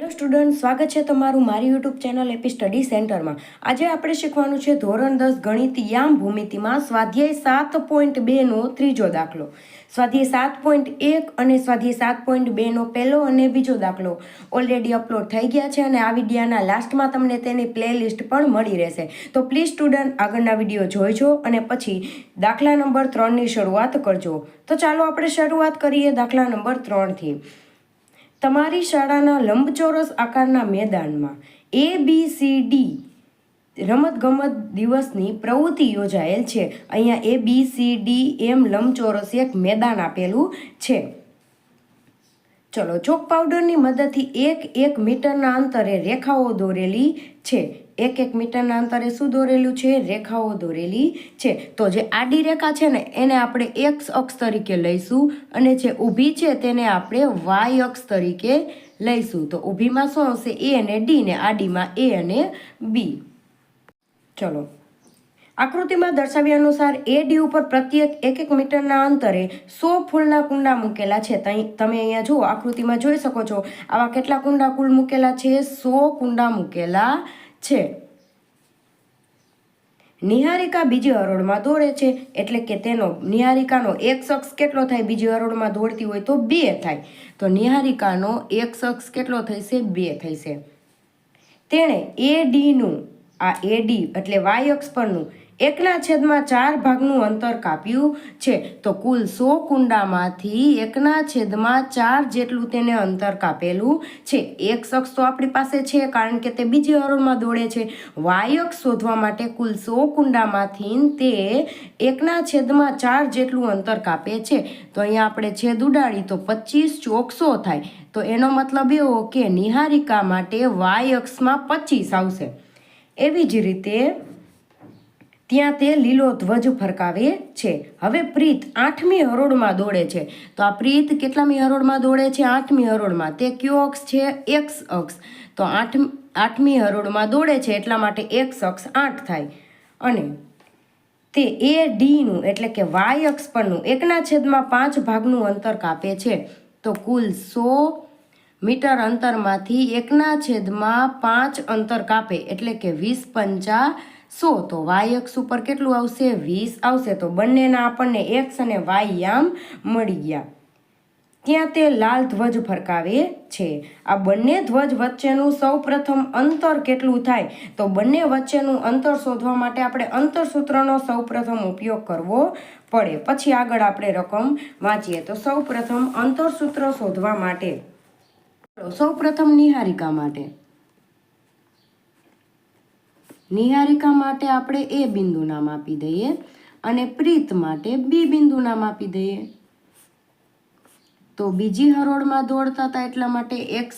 Hello student સ્વાગત છે તમારું મારી યુટ્યુબ ચેનલ એપી સ્ટડી સેન્ટરમાં આજે આપણે શીખવાનું છે ધોરણ દસ ગણિત યામ ભૂમિતિમાં સ્વાધ્યાય સાત પોઈન્ટ બેનો ત્રીજો દાખલો. સ્વાધ્યાય સાત પોઈન્ટ એક અને સ્વાધ્યાય સાત પોઈન્ટ બેનો પહેલો અને બીજો દાખલો ઓલરેડી અપલોડ થઈ ગયા છે અને આ વિડીયાના લાસ્ટમાં તમને તેની પ્લેલિસ્ટ પણ મળી રહેશે. તો પ્લીઝ સ્ટુડન્ટ આગળના વીડિયો જોઈજો અને પછી દાખલા નંબર ત્રણની શરૂઆત કરજો. તો ચાલો આપણે શરૂઆત કરીએ દાખલા નંબર ત્રણથી તમારી શાળાના લંબચોરસ આકારના મેદાનમાં એ બી સી ડી રમતગમત દિવસની પ્રવૃત્તિ યોજાયેલ છે. અહીંયા એ બી સી ડી એમ લંબચોરસ એક મેદાન આપેલું છે. ચલો ચોક પાવડરની મદદથી એક એક મીટરના અંતરે રેખાઓ દોરેલી છે. એક એક મીટરના અંતરે શું દોરેલું છે? રેખાઓ દોરેલી છે. તો જે આડી રેખા છે ને, એને આપણે એક્સ અક્ષ તરીકે લઈશું અને જે ઊભી છે તેને આપણે વાય અક્ષ તરીકે લઈશું. તો ઊભીમાં શું આવશે? એ અને ડી ને આડીમાં એ અને બી ચલો. આકૃતિમાં દર્શાવ્યા અનુસાર એ ડી ઉપર પ્રત્યેક એક એક મીટરના અંતરે સો ફૂલના કુંડા મૂકેલા છે. તમે અહીંયા જુઓ, આકૃતિમાં જોઈ શકો છો. આવા કેટલા કુંડા કુલ મૂકેલા છે? સો કુંડા મૂકેલા છે. નિહારિકા બીજી હરોળમાં દોડે છે, એટલે કે તેનો, નિહારિકાનો એક શખ્સ કેટલો થાય? બીજી હરોળમાં દોડતી હોય તો બે થાય. તો નિહારિકાનો એક શખ્સ કેટલો થશે બે થશે તેણે એ ડીનું આ એ ડી એટલે વાય અક્ષ પરનું એકના છેદમાં ચાર ભાગનું અંતર કાપ્યું છે. તો કુલ સો કુંડામાંથી એકના છેદમાં ચાર જેટલું તેને અંતર કાપેલું છે. એક શખ્સ તો આપણી પાસે છે, કારણ કે તે બીજી હરોળમાં દોડે છે. વાયક શોધવા માટે કુલ સો કુંડામાંથી તે એકના છેદમાં ચાર જેટલું અંતર કાપે છે. તો અહીંયા આપણે છેદ ઉડાડી તો પચીસ ચોકસો થાય. તો એનો મતલબ એવો કે નિહારિકા માટે વાય અક્ષમાં પચીસ આવશે. એવી જ રીતે ત્યાં તે લીલો ધ્વજ ફરકાવે છે. હવે પ્રીત આઠમી હરોળમાં દોડે છે. તો આ પ્રીત કેટલામી હરોળમાં દોડે છે? આઠમી હરોળમાં. તે કયો અક્ષ છે? એક્સ અક્ષ. તો આઠ, આઠમી હરોળમાં દોડે છે એટલા માટે એક્સ અક્ષ આઠ થાય. અને તે એ ડીનું એટલે કે વાય અક્ષ પરનું એકના છેદમાં પાંચ ભાગનું અંતર કાપે છે. તો કુલ સો મીટર અંતરમાંથી એકના છેદમાં પાંચ અંતર કાપે. એટલે કે વીસ પંચા સો તો વાય એક્સ ઉપર કેટલું આવશે? વીસ આવશે. તો બંનેના આપણને એક્સ અને વાય યામ મળી ગયા. ત્યાં તે લાલ ધ્વજ ફરકાવે છે? આ બંને ધ્વજ વચ્ચેનું સૌ પ્રથમ અંતર કેટલું થાય? તો બંને વચ્ચેનું અંતર શોધવા માટે આપણે અંતર સૂત્રનો સૌ પ્રથમ ઉપયોગ કરવો પડે. પછી આગળ આપણે રકમ વાંચીએ. તો સૌ પ્રથમ અંતર સૂત્ર શોધવા માટે. સૌ પ્રથમ નિહારિકા માટે. નિહારિકા માટે આપણે એ બિંદુ નામ આપી દઈએ અને પ્રીત માટે બી બિંદુ નામ આપી દઈએ. તો બીજી હરોળમાં દોડતા હતા એટલા માટે એક્સ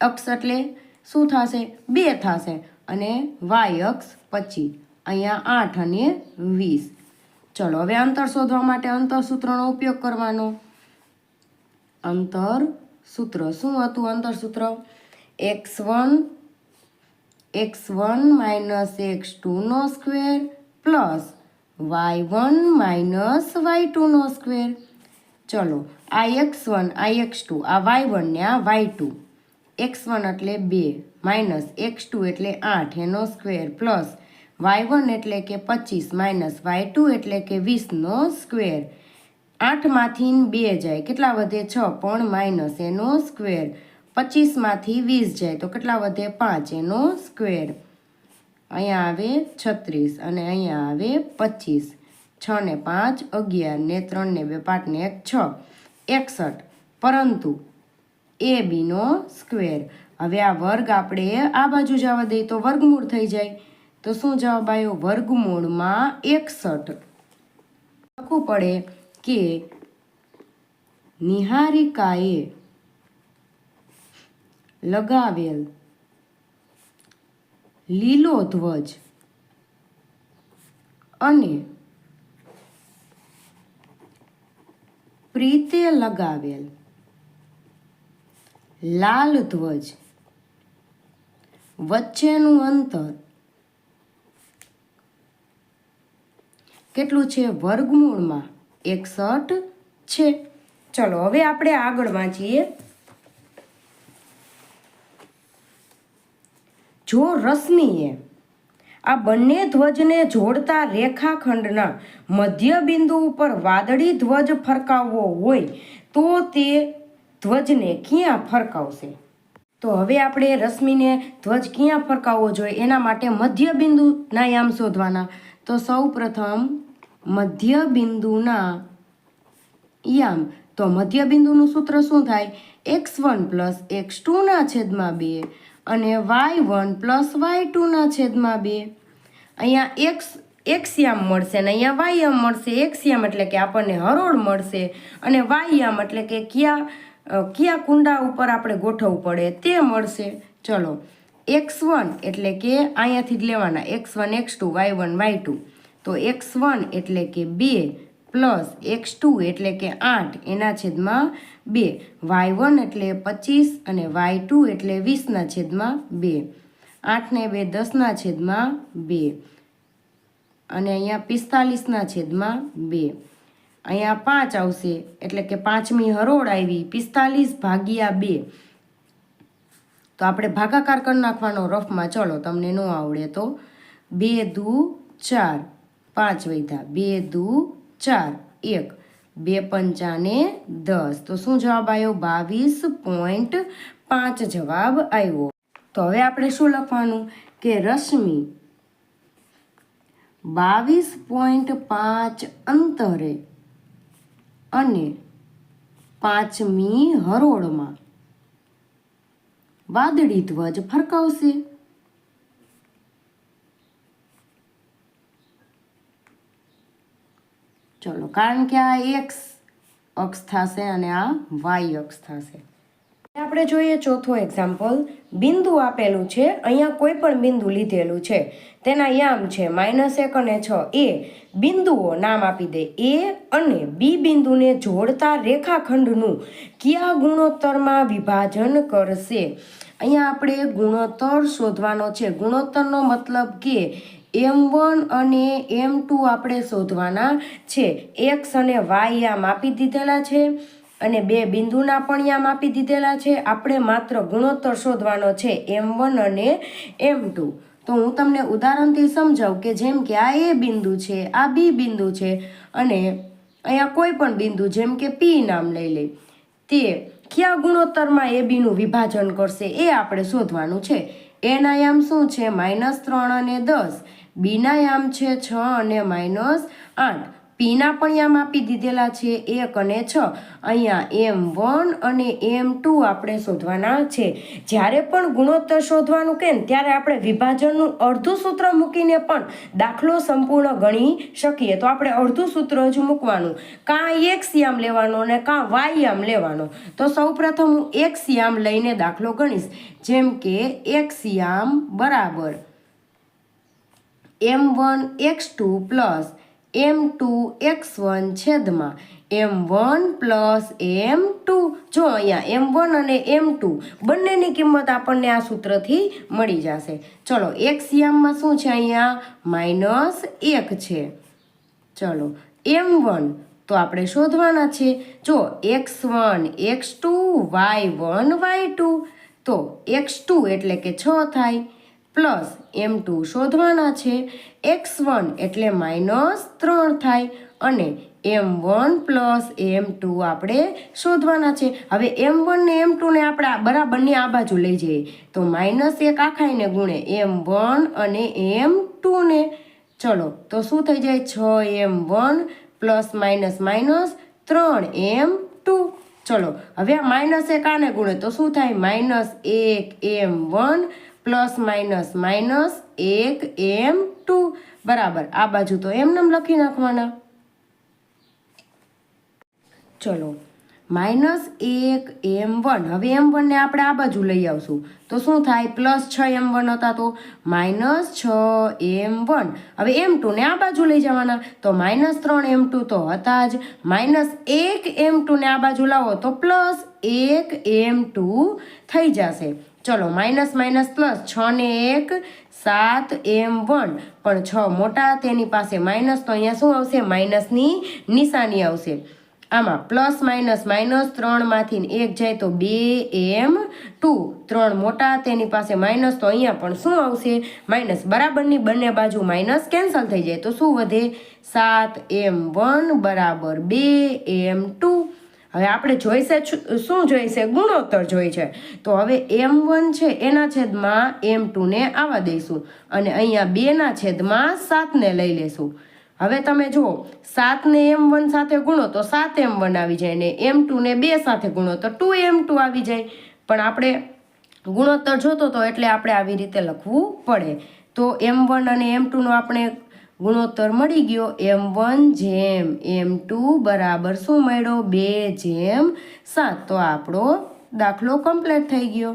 અક્ષ એટલે શું થશે? બે થશે અને વાય અક્ષ પચીસ અહીંયા આઠ અને વીસ. ચલો, હવે અંતર શોધવા માટે અંતર સૂત્રનો ઉપયોગ કરવાનો. અંતર સૂત્ર શું હતું? અંતર સૂત્ર x one x one minus x ટુનો square plus y one minus y ટુનો square ચલો, આ એક્સ વન આ એક્સ ટુ આ વાય વન ને આ વાય ટુ એક્સ વન એટલે બે માઇનસ એક્સ ટુ એટલે આઠ એનો સ્ક્વેર પ્લસ વાય વન એટલે કે પચીસ માઇનસ વાય ટુ એટલે કે વીસનો સ્ક્વેર આઠમાંથી બે જાય, કેટલા વધે? છ, પણ માઇનસ એનો સ્ક્વેર પચીસમાંથી વીસ જાય તો કેટલા વધે? પાંચ. એનો સ્ક્વેર અહીંયા આવે છત્રીસ અને અહીંયા આવે પચીસ. છ ને પાંચ, અગિયાર ને ત્રણ ને બે, પાંચ ને એક, છ. એકસઠ. પરંતુ એ બીનો સ્ક્વેર હવે આ વર્ગ આપણે આ બાજુ જવા દઈએ તો વર્ગમૂળ થઈ જાય. તો શું જવાબ આવ્યો? વર્ગમૂળમાં એકસઠ. લખવું પડે કે નિહારિકાએ લગાવેલ. લીલો ધ્વજ અને પ્રીતે લગાવેલ. લાલ ધ્વજ વચ્ચેનું અંતર કેટલું છે? વર્ગમૂળમાં એકસઠ છે. ચલો, હવે આપણે આગળ વાંચીએ. જો રશ્મિએ આ બંને ધ્વજને જોડતા રેખાખંડના મધ્ય બિંદુ ઉપર વાદળી ધ્વજ ફરકાવવો હોય તો તે ધ્વજને ક્યાં ફરકાવશે? તો હવે આપણે રશ્મિને ધ્વજ ક્યાં ફરકાવવો જોઈએ? એના માટે મધ્ય બિંદુના યામ શોધવાના. તો સૌ પ્રથમ મધ્ય બિંદુના યામ. તો મધ્ય બિંદુનું સૂત્ર શું થાય? એક્સ વન પ્લસ એક્સ ટુના છેદમાં બે. અને વાય વન પ્લસ વાય ટુના છેદમાં બે. અહીંયા એક્સ એક્સ યામ મળશે અને અહીંયા વાય યામ મળશે એક્સ યામ એટલે કે આપણને હરોળ મળશે અને વાય યામ એટલે કે કયા કયા કુંડા ઉપર આપણે ગોઠવવું પડે તે મળશે. ચલો, એક્સ વન એટલે કે અહીંયાથી જ લેવાના, x one, x two one, y two. તો એક્સ વન એટલે કે બે પ્લસ એક્સ ટુ એટલે કે આઠ, એના છેદમાં બે. વાય વન એટલે પચીસ અને વાય ટુ એટલે વીસના છેદમાં બે. આઠને બે દસના છેદમાં બે. અને અહીંયા પિસ્તાલીસના છેદમાં બે. અહીંયા પાંચ આવશે એટલે કે પાંચમી હરોળ આવી, પિસ્તાલીસ ભાગ્યા બે. તો આપણે ભાગાકાર કરી નાખવાનો રફમાં. ચલો, તમને ન આવડે તો. બે દુ ચાર. પાંચ વૈધા. બે દુ ચાર, એક, બે પંચાને દસ. તો શું જવાબ આવ્યો? બાવીસ પોઈન્ટ પાંચ જવાબ આવ્યો. તો હવે આપણે શું લખવાનું? કે રશ્મિ બાવીસ પોઈન્ટ પાંચ અંતરે અને પાંચમી હરોળમાં વાદળી ધ્વજ ફરકાવશે. ચલો, કારણ કે આ એક્સ અક્ષ થશે અને આ વાય અક્ષ થશે. આપણે જોઈએ ચોથો એક્ઝામ્પલ બિંદુ આપેલું છે, અહીંયા કોઈ પણ બિંદુ લીધેલું છે. તેના યામ છે, માઇનસ એક અને છ. એ બિંદુઓ નામ આપી દે. એ અને બી બિંદુને જોડતા રેખાખંડનું કયા ગુણોત્તરમાં વિભાજન કરશે? અહીંયા આપણે ગુણોત્તર શોધવાનો છે. ગુણોત્તરનો મતલબ કે એમ વન અને એમ ટુ આપણે શોધવાના છે. એક્સ અને વાય યામ આપી દીધેલા છે અને બે બિંદુના પણ યામ આપી દીધેલા છે. આપણે માત્ર ગુણોત્તર શોધવાનો છે એમ વન અને એમ ટુ. તો હું તમને ઉદાહરણથી સમજાવું કે જેમ કે આ એ બિંદુ છે, આ બી બિંદુ છે અને અહીંયા કોઈ પણ બિંદુ જેમ કે પી નામ લઈ લે. તે કયા ગુણોત્તરમાં એ બીનું વિભાજન કરશે એ આપણે શોધવાનું છે. એના યામ શું છે? માઇનસ ત્રણ અને દસ. બીના યામ છે છ અને માઇનસ આઠ. પીના પણ યામ આપી દીધેલા છે, એક અને છ. અહીંયા એમ વન અને એમ ટુ આપણે શોધવાના છે. જ્યારે પણ ગુણોત્તર શોધવાનું કે ત્યારે આપણે વિભાજનનું અડધું સૂત્ર મૂકીને પણ દાખલો સંપૂર્ણ ગણી શકીએ. તો આપણે અડધું સૂત્ર જ મૂકવાનું. કાં એક્સ યામ લેવાનો અને કાં વાય યામ લેવાનો. તો સૌપ્રથમ હું એક્સ યામ લઈને દાખલો ગણીશ. જેમ કે એક્સ યામ બરાબર m one x two plus m two x one છેદમાં m one plus m two જો અહીંયા એમ વન અને એમ ટુ બંનેની કિંમત આપણને આ સૂત્રથી મળી જશે. ચલો એક્સ યામમાં શું છે અહીંયા? માઇનસ એક છે. ચલો એમ વન તો આપણે શોધવાના છે. જો x one x two y one y two તો એક્સ ટુ એટલે કે છ થાય. પ્લસ એમ ટુ શોધવાના છે. એક્સ વન એટલે માઇનસ ત્રણ થાય અને m one plus m two આપણે શોધવાના છે. હવે એમ વન ને એમ ટુને આપણે બરાબરની આ બાજુ લઈ જઈએ. તો માઇનસ એક આખાઈને ગુણે એમ વન અને એમ ટુને ચલો, તો શું થઈ જાય? છ m one plus minus minus ત્રણ એમ ટુ. ચલો, હવે આ માઇનસ એક આને ગુણે તો શું થાય? માઇનસ એક m one plus minus minus એક એમ ટુ. બરાબર. આ બાજુ તો એમનેમ લખી નાખવાના. ચલો. માઇનસ એક એમ વન. હવે એમ વનને આપણે આ બાજુ લઈ આવશું. તો શું થાય? પ્લસ છ એમ વન હતા તો માઇનસ છ એમ વન. હવે એમ ટુને આ બાજુ લઈ જવાના. તો માઇનસ ત્રણ એમ ટુ તો હતા જ. માઇનસ એક એમ ટુને આ બાજુ લાવો તો પ્લસ એક એમ ટુ થઈ જશે. ચલો, માઇનસ માઇનસ, પ્લસ છ ને એક, સાત, એમ, વન. પણ છ મોટા, તેની પાસે માઇનસ તો અહીંયા શું આવશે? માઇનસની નિશાની આવશે. આમાં પ્લસ, માઇનસ માઇનસ ત્રણમાંથી એક જાય તો બે, એમ, ટુ. ત્રણ મોટા, તેની પાસે માઇનસ તો અહીંયા પણ શું આવશે? માઇનસ બરાબરની બંને બાજુ માઇનસ કેન્સલ થઈ જાય. તો શું વધે? સાત, એમ, વન, બરાબર બે, એમ, ટુ. હવે આપણે જોઈશે શું જોઈશે ગુણોત્તર જોઈ છે. તો હવે એમ વન છે, એના છેદમાં એમ ટુને આવવા દઈશું. અને અહીંયા બેના છેદમાં સાતને લઈ લેશું. હવે તમે જુઓ સાતને એમ વન સાથે ગુણો તો સાત એમ વન આવી જાય ને એમ ટુને બે સાથે ગુણો તો ટુ એમ ટુ આવી જાય. પણ આપણે ગુણોત્તર જોતો તો એટલે આપણે આવી રીતે લખવું પડે. તો એમ વન અને એમ ટુનો આપણે ગુણોત્તર મળી ગયો. એમ વન જેમ એમ ટુ બરાબર શું મળ્યો? બે જેમ સાત. તો આપણો દાખલો કમ્પ્લીટ થઈ ગયો.